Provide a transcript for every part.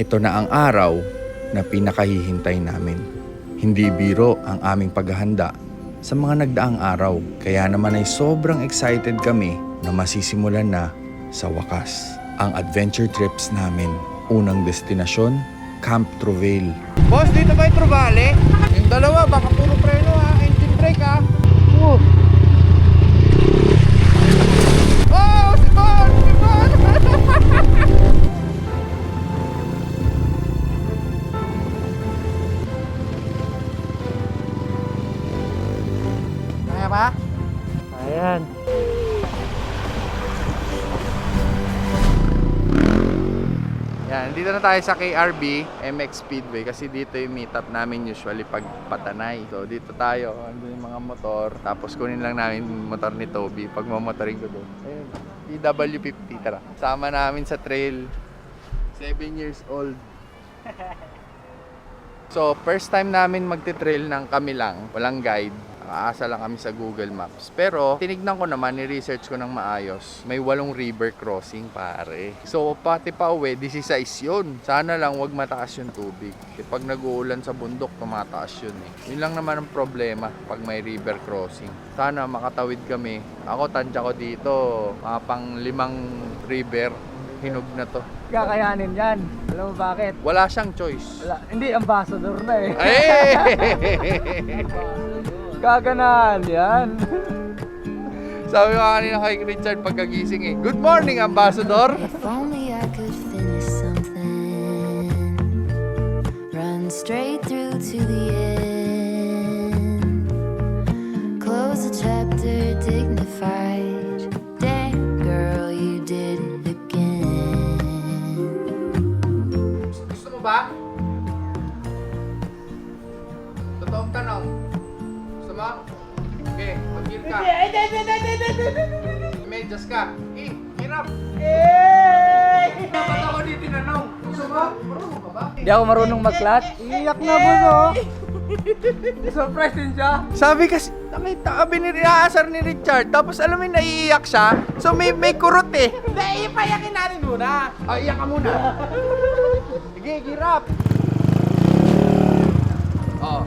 Ito na ang araw na pinakahihintay namin. Hindi biro ang aming paghahanda sa mga nagdaang araw. Kaya naman ay sobrang excited kami na masisimulan na sa wakas ang adventure trips namin. Unang destinasyon, Camp Trovail. Boss, dito ba yung Truvale? Yung dalawa, baka puro preno ha. Engine brake ha. Dito na tayo sa KRB MX Speedway kasi dito yung meetup namin usually pag patanay. So dito tayo, andun yung mga motor, tapos kunin lang namin yung motor ni Toby pag mamotoring ko doon. Ayun, TW50, tara. Sama namin sa trail, 7 years old. So, first time namin magte-trail ng kami lang, walang guide. Aasa lang kami sa Google Maps. Pero, tinignan ko naman, ni-research ko ng maayos. May walong river crossing, pare. So, pati pa uwi, 16 yun. Sana lang wag mataas yung tubig. Kasi pag nag-uulan sa bundok, tumataas yun eh. Yun lang naman ang problema pag may river crossing. Sana makatawid kami. Ako, tansya ko dito. Mga pang limang river. Hinog na to. Kakayanin yan. Alam mo bakit? Wala siyang choice. Wala, hindi, ambassador na eh. Ay! Gaganahan yan. Sabi ko kanina kay Richard pagkagising eh, Good morning, Ambassador! If only I could finish something. Run straight through to the end. Close the chapter dignified. Damn, girl, you did it again. Gusto mo ba? Ka. Medyas ka. Eh, hirap. Dapat ako dito tinanong. Gusto mo? Marunong ka ba? Hindi ako marunong mag-clutch. Iyak na po no. Surprise din siya. Sabi kasi, nakita kami ni inaasar ni Richard, tapos alam mo yung naiiyak siya, so may, may kurot eh. Hindi, ipayakin natin muna. Ah, iyak ka muna. Sige, girap. Oh,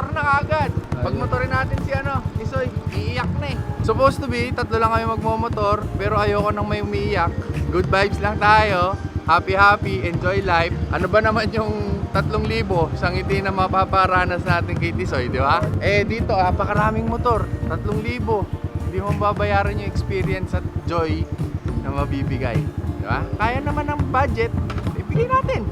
motor na kagad. Pag motorin natin si ano, si Soy, iiyak na eh. Supposed to be, tatlo lang kami magmomotor, pero ayoko nang may umiiyak. Good vibes lang tayo. Happy happy, enjoy life. Ano ba naman yung 3,000 sa ngiti na mapaparanas natin kay Tisoy, di ba? Eh dito, napakaraming motor. 3,000. Hindi mo babayaran yung experience at joy na mabibigay. Di ba? Kaya naman ng budget, ibigay natin.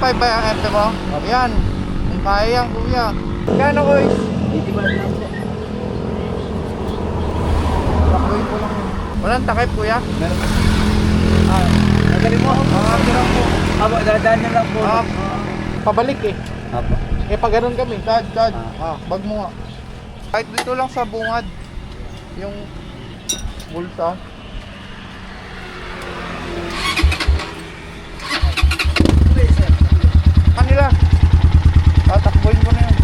1.5 ba ang MP mo? Yan. Kung kaya yan, kuya. Kano ko 80 baht lang po. Takboy ko lang. Walang takip, kuya. Meron. Ah, nagaling mo. Ah, tira po. Aba, dadaan niya lang po. Ah, pabalik eh. Apo. Eh, pag ganun kami, chad, chad. Ah, bag mo nga. Kahit dito lang sa bungad. Yung bulsa. Kanila. Tatakboyin ko na yun.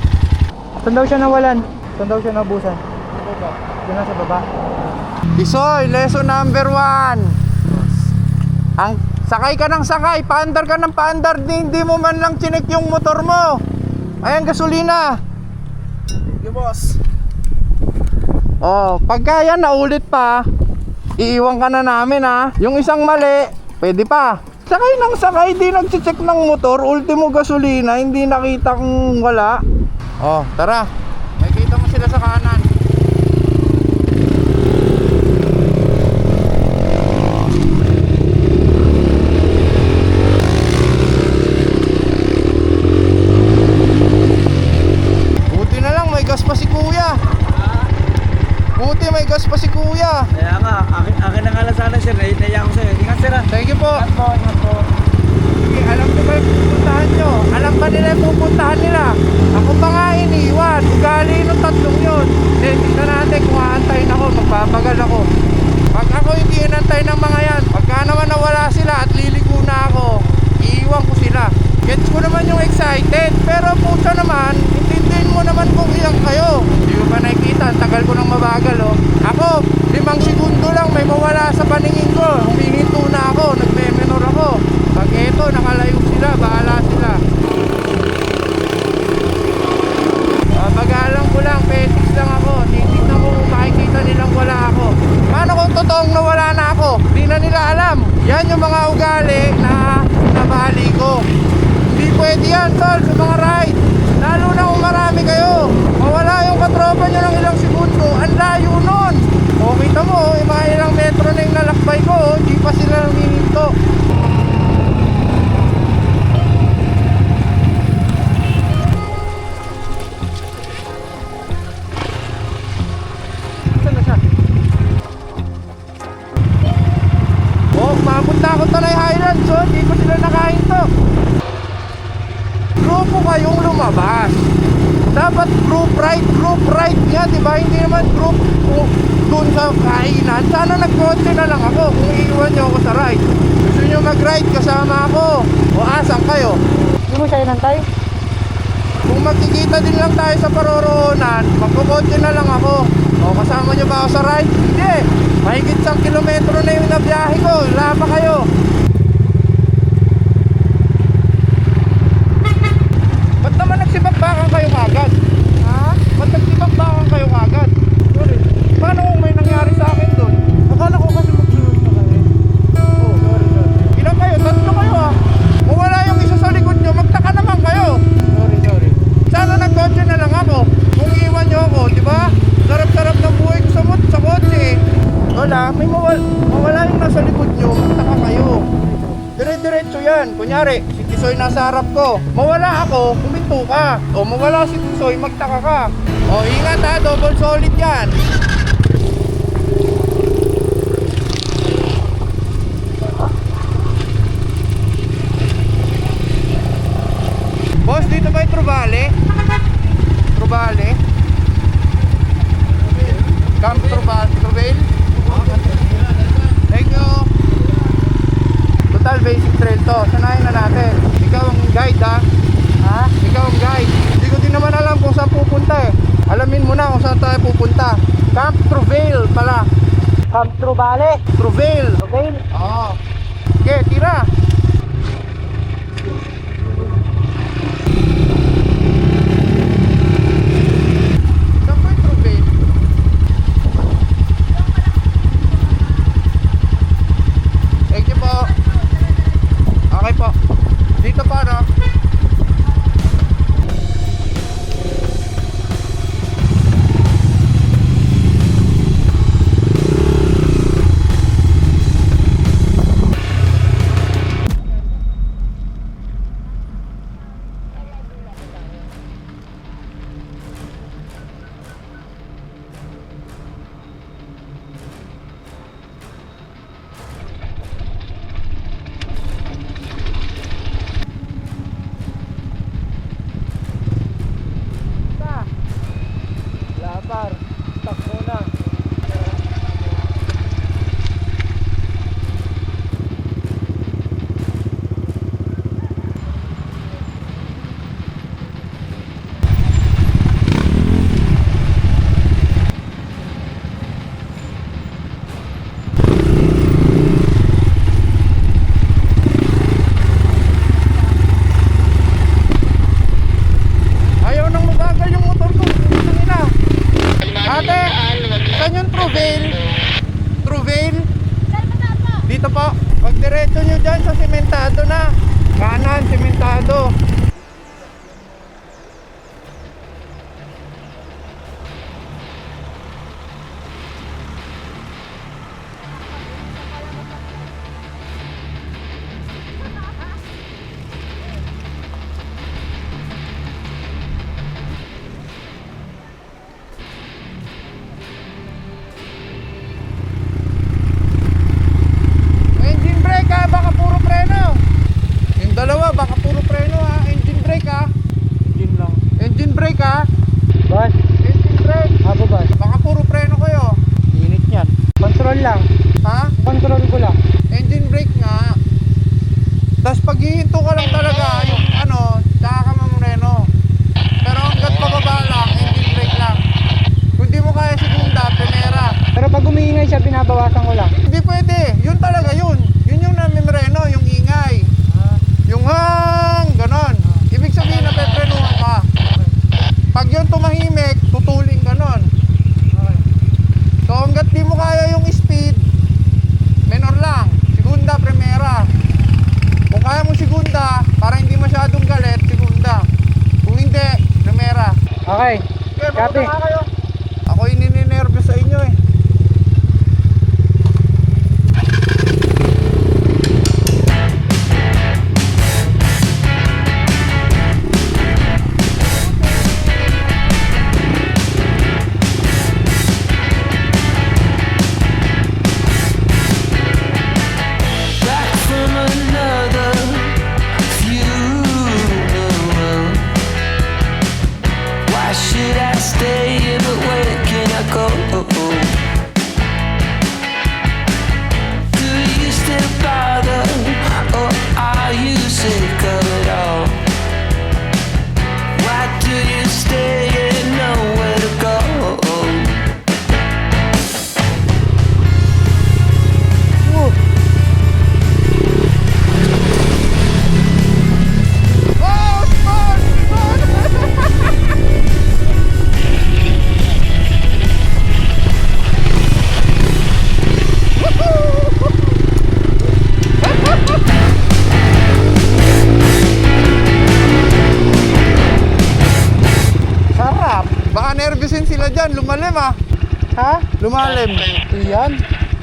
Saan daw siya nawalan? Saan daw siya nabusan? Ano ba? Diyan sa baba. Isoy, lesson number one. Ang sakay ka ng sakay, paandar ka ng paandar, di, hindi mo man lang chinek yung motor mo. Ayan, gasolina. Sige, boss. Oh, pagka yan naulit pa, iiwan ka na namin ha. Yung isang mali, pwede pa. Sakay ng sakay, di nagsicheck ng motor, ultimo gasolina, hindi nakita kung wala. Oh, tara. May kita mo sila sa kanan. Buti na lang, may gas pa si kuya. Buti may gas pa si kuya. Kaya nga, akin, akin na nga lang sana sir. Nai- Naiya ko sa'yo. Ingat sir ah. Thank you po. Ingat po, ingat po. Sige, alam nyo ba yung pupuntahan nyo? Alam ba nila yung pupuntahan nila? Ako pa nga iniwan. Ugali nung tatlong yun. Eh, tignan natin kung aantayin ako, magpapagal ako. Pag ako hindi inantay ng mga yan, pagka naman nawala sila at liligo na ako, iiwan ko sila. Gets ko naman yung excited, pero puta naman, intindihin mo naman kung ilang kayo. Hindi ko pa nakikita, ang tagal ko nang mabagal oh. Ako, limang segundo lang may mawala sa paningin ko. Humihinto na ako, nagme-menor ako. Pag eto, nakalayo sila, bahala sila. Ah, Pag-alam ko lang, petics lang ako. Titignan ko kung makikita nilang wala ako. Paano kung totoong nawala na ako? Di na nila alam. Yan yung mga ugali na nabali ko. Hindi pwede yan, tol, sa mga ride. Lalo na kung marami kayo. Mawala yung katropa nyo ng ilang segundo. Ang layo nun. O, kita mo, yung mga ilang metro na yung nalakbay ko, hindi pa sila namihinto. Saan na siya? Oh, mapunta ako Tanay Highlands, so hindi ko sila nakahinto. Grupo kayong lumabas. Dapat group ride, group ride nga, di ba? Hindi naman group kung doon sa kainan. Sana nagkotse na lang iiwan nyo ako sa ride. Gusto nyo mag-ride kasama ako. O asan kayo? Hindi mo siya inantay? Kung magkikita din lang tayo sa paroroonan, magkukotse na lang ako. O kasama nyo ba ako sa ride? Hindi. Mahigit isang kilometro na yung nabiyahe ko. Wala pa kayo. Tisoy nasa harap ko. Mawala ako, huminto ka. O mawala si Tisoy, magtaka ka. O ingat ha, double solid yan. Boss, dito ba yung Truvale? Truvale? Camp Truvale? Truvale? Thank you. Total basic trail to. Sanayin na natin. Ikaw ang guide ha. Ha? Ikaw ang guide. Hindi ko din naman alam kung saan pupunta eh. Alamin mo na kung saan tayo pupunta. Camp Truvale pala. Camp Trubale. Baka puro preno ha. Engine brake ha. Yun lang. Engine brake ha. Boss, Engine brake. abo boss. Baka puro preno kayo. Init yan. Control lang. Ha? Control ko lang. Engine brake nga. Tapos pag hihinto ka lang talaga, yung ano, tsaka ka mamreno. Pero hanggat pababa lang, engine brake lang. Kung di mo kaya segunda, primera. Pero pag umiingay siya, binabawasan ko lang. Hindi pwede. Yun talaga yun. Yun yung namimreno, yung ingay. Yung hang, ganon. Ibig sabihin na peprenuhan ka. Pag yun tumahimik, tutuling ganon. So hanggat di mo kaya yung speed, menor lang. Segunda, primera. Kung kaya mo segunda, para hindi masyadong galit, segunda. Kung hindi, primera. Okay. Okay, Copy. kayo.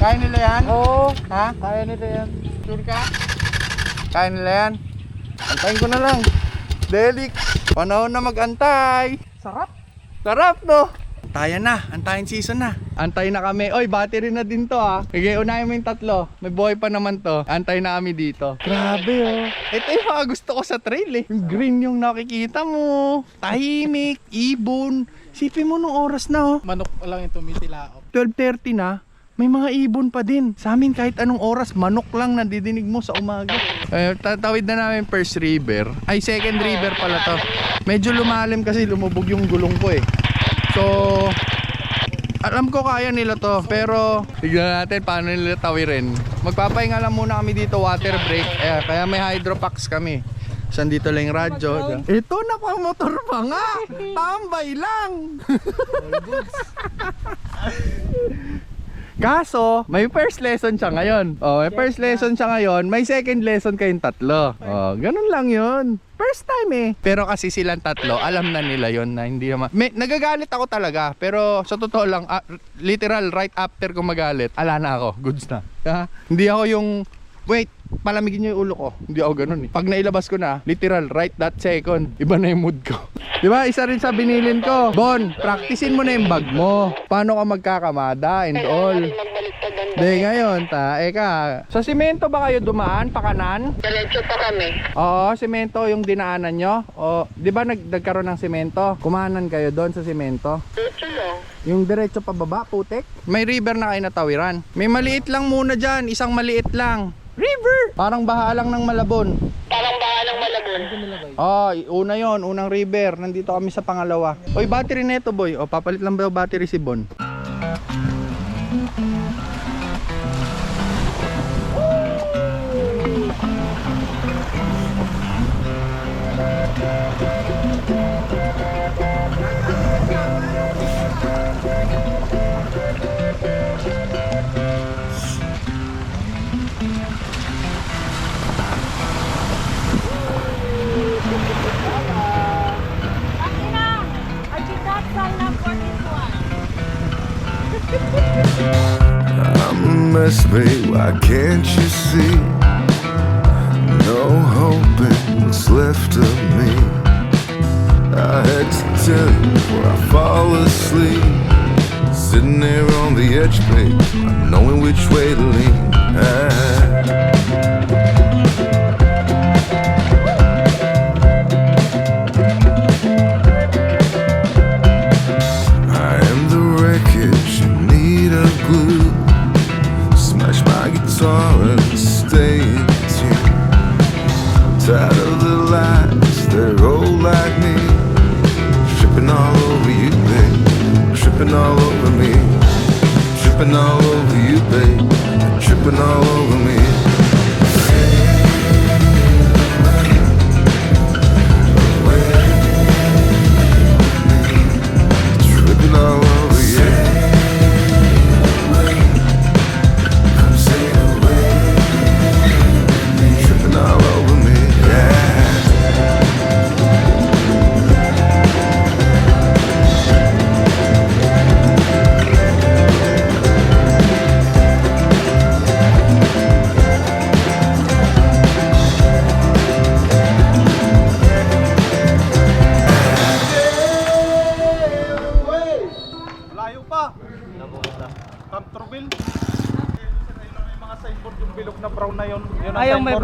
Kaya nila yan? Oo. Ha? Kaya nito yan. Sure ka? Kaya nila yan? Antayin ko na lang. Delix, panahon na mag-antay. Sarap. Sarap no? Antayan na, antayin season na. Antay na kami. Oy, battery na din to ha. Sige, unahin mo yung tatlo. May buhay pa naman to. Antay na kami dito. Grabe oh. Ito yung mga gusto ko sa trail eh. Yung green yung nakikita mo. Tahimik, ibon. Sipin mo nung oras na oh. Manok lang yung tumitilaop. 12.30 na, may mga ibon pa din. Sa amin kahit anong oras, manok lang nadidinig mo sa umaga. Eh, tatawid na namin first river. Ay, second river pala to. Medyo lumalim kasi lumubog yung gulong ko eh. So, alam ko kaya nila to. Pero, tignan natin paano nila tawirin. Magpapahinga lang muna kami dito, water break. Eh, kaya may hydropacks kami. Saan dito lang yung radyo. Ito, nakamotor pa nga. Tambay lang. Kaso, may first lesson siya ngayon. Oh, may first lesson siya ngayon. May second lesson kayong tatlo. Oh, ganun lang 'yun. First time eh. Pero kasi silang tatlo, alam na nila 'yon na hindi naman. May, nagagalit ako talaga, pero sa totoo lang, ah, literal right after ko magalit, ala na ako, goods na. Ha? Hindi ako yung Wait, palamigin niyo yung ulo ko. Hindi ako ganun eh. Pag nailabas ko na, literal, right that second, iba na yung mood ko. Di ba? Isa rin sa binilin ko. Bon, practicein mo na yung bag mo. Paano ka magkakamada and all. Di ngayon, ta, eka. Sa simento ba kayo dumaan, pakanan? Diretso pa kami. Oo, simento yung dinaanan nyo. O, di ba nag nagkaroon ng simento? Kumanan kayo doon sa simento? Diretso lang. Yung diretso pababa, putek? May river na kayo natawiran. May maliit lang muna dyan, isang maliit lang. River! Parang baha lang ng Malabon. Parang baha ng Malabon. Oh, una yon, unang river. Nandito kami sa pangalawa. Oy, battery neto boy. O, papalit lang ba yung battery si Bon? I I'm babe. Why can't you see? No hope in what's left of me. I had to before I fall asleep. Sitting there on the edge, babe, knowing which way to lean. I-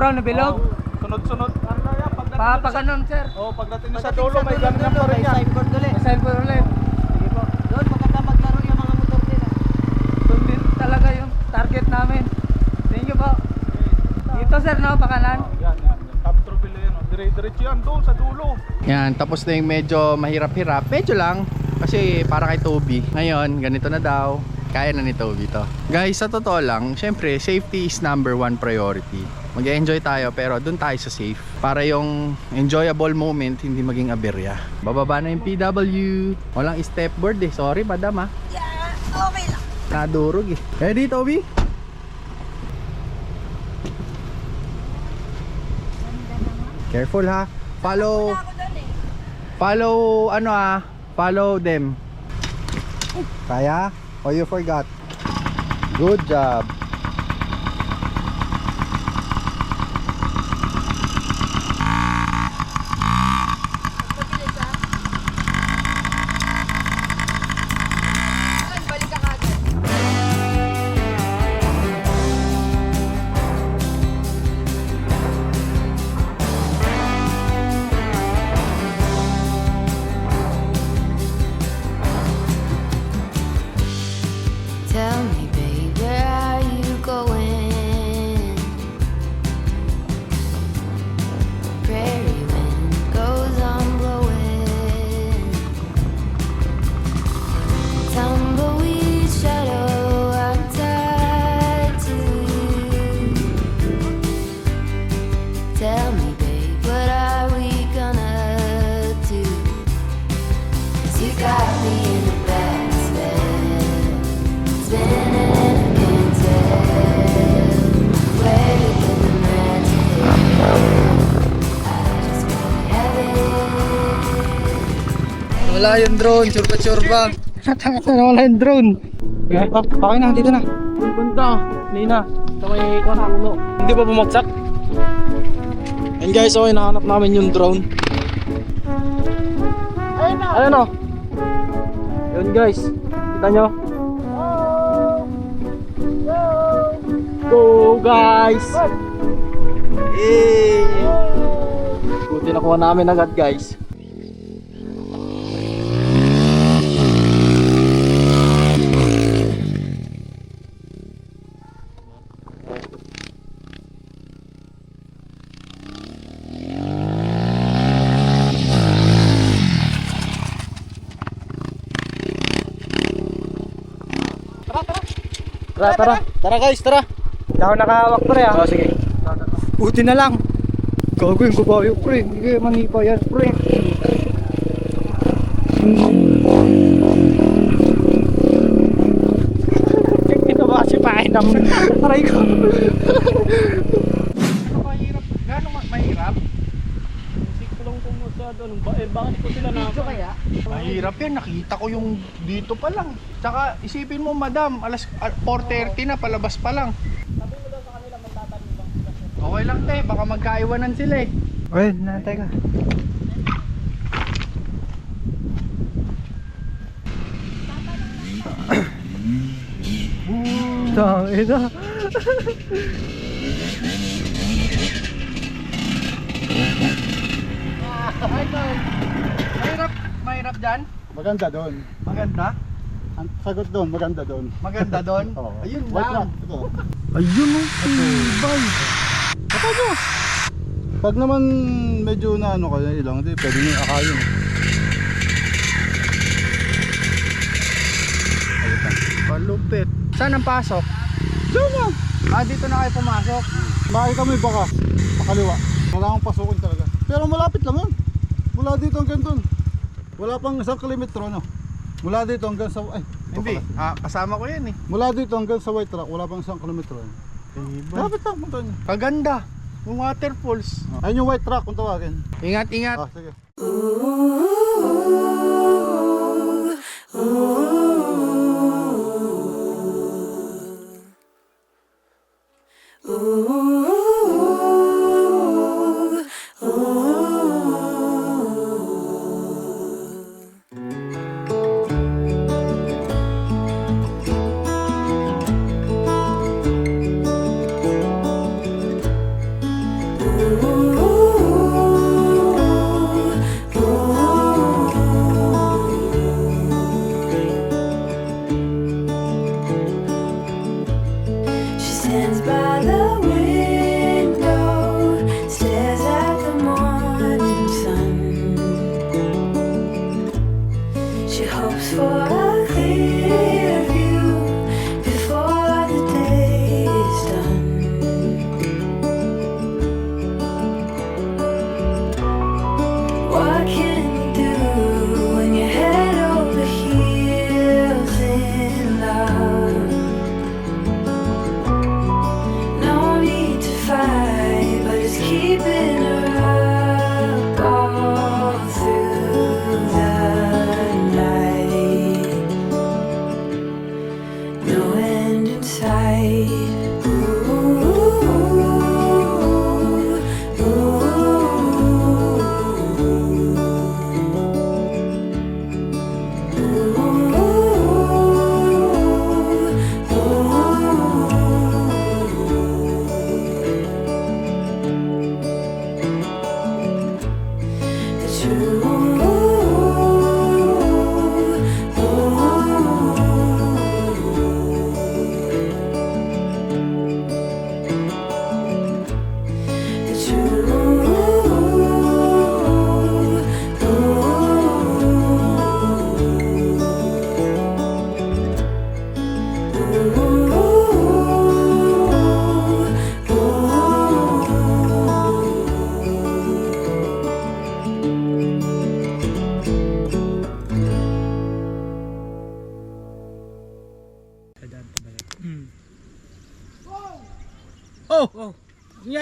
ang Ah, yung may signboard. brown na bilog? Oo. Sunod-sunod. Ano yan? Pagdating Pa, ganun, sir. Oo, pagdating sa dulo, may ganyan pa rin yan. Signboard ulit. Signboard ulit. Sige po. Doon, maganda maglaro yung mga motor din. ah. Doon din talaga yung target namin. Thank you po. Dito, sir, no? Pakanan. Oh, Yan, yan. Canterville yun. oh. Dire-diretso yan doon sa dulo. Yan, tapos na yung medyo mahirap-hirap. Medyo lang. Kasi para kay Toby. Ngayon, ganito na daw. Kaya na ni Toby to. Guys, sa totoo lang, syempre, safety is number one priority. Mag enjoy tayo pero dun tayo sa safe. Para yung enjoyable moment, hindi maging aberya. Bababa na yung PW. Walang stepboard eh. Sorry, madam ah. Yeah, okay lang. Nadurog eh. Ready, Toby? Careful ha. Follow eh. Follow ano ah, follow them. Kaya? Or you forgot? Good job. Wala yung drone. Churba-churba. Tangit na wala yung drone. Okay na, dito na. Punta. Lina. Sa may kwan ulo. Hindi ba bumagsak? And guys, okay, nahanap namin yung drone. Ayun o. Yun guys. Kita nyo? Go guys! Eh! Buti nakuha namin agad guys. Tara, tara. Tara guys, tara. Hindi ako nakahawak pre ah. Oh, sige. Buti na lang. Gago yung kabayo pre. Hindi kayo manipa yan pre. Ito ba kasi pain ng aray ko? Ano mahirap? Eh? Mahirap yan, nakita ko yung dito pa lang. Tsaka isipin mo madam, alas ah, 4.30 na, palabas pa lang. Okay lang te, baka magkaiwanan sila eh. Well, nantay ka. Tangina. Mahirap, mahirap dyan? Maganda doon. Maganda? Ang sagot doon, maganda doon. Maganda doon? Oo. Ayun Wait lang. Ito. Ayun oh, tibay. Pag naman medyo na ano kayo ilang, di pwede nyo akayin. Palupit. Saan ang pasok? Diyan na! Ah, dito na kayo pumasok. Makikita mo yung bakas, pakaliwa. Kailangan pasukin talaga. Pero malapit lang yun. Mula dito hanggang dun. Wala pang isang kilometro, no? Mula dito hanggang sa... Ay, ito Hindi, pala. ah, kasama ko yan eh. Mula dito hanggang sa White Rock, wala pang isang kilometro. yun. Malapit lang, punta nyo. Kaganda. Yung waterfalls. Ayun yung White Rock kung tawagin. Ingat, ingat. Ah, sige. She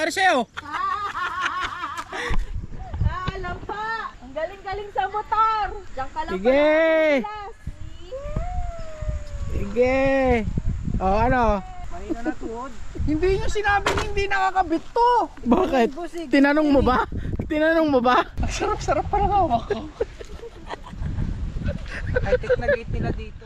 Nangyari sa'yo? Ah, alam pa! Ang galing-galing sa motor! Diyan ka lang Sige! Sige! Oh, ano? Hindi nyo sinabing hindi nakakabit to. Bakit? Tinanong mo ba? Tinanong mo ba? Sarap-sarap pa ng hawak ko. High-tech na gate nila dito.